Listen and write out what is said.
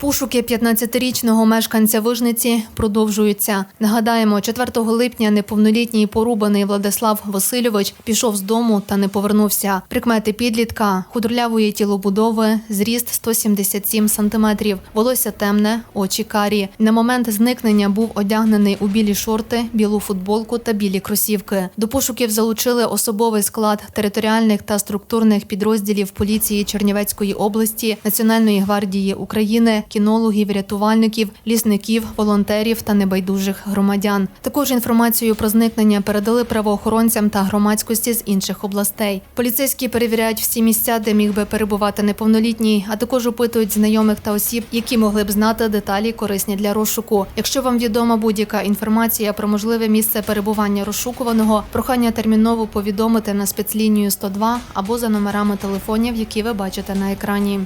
Пошуки 15-річного мешканця Вижниці продовжуються. Нагадаємо, 4 липня неповнолітній порубаний Владислав Васильович пішов з дому та не повернувся. Прикмети підлітка худорлявої тілобудови, зріст 177 сантиметрів, волосся темне, очі карі. На момент зникнення був одягнений у білі шорти, білу футболку та білі кросівки. До пошуків залучили особовий склад територіальних та структурних підрозділів поліції Чернівецької області, Національної гвардії України, кінологів, рятувальників, лісників, волонтерів та небайдужих громадян. Також інформацію про зникнення передали правоохоронцям та громадськості з інших областей. Поліцейські перевіряють всі місця, де міг би перебувати неповнолітній, а також опитують знайомих та осіб, які могли б знати деталі корисні для розшуку. Якщо вам відома будь-яка інформація про можливе місце перебування розшукуваного, прохання терміново повідомити на спецлінію 102 або за номерами телефонів, які ви бачите на екрані.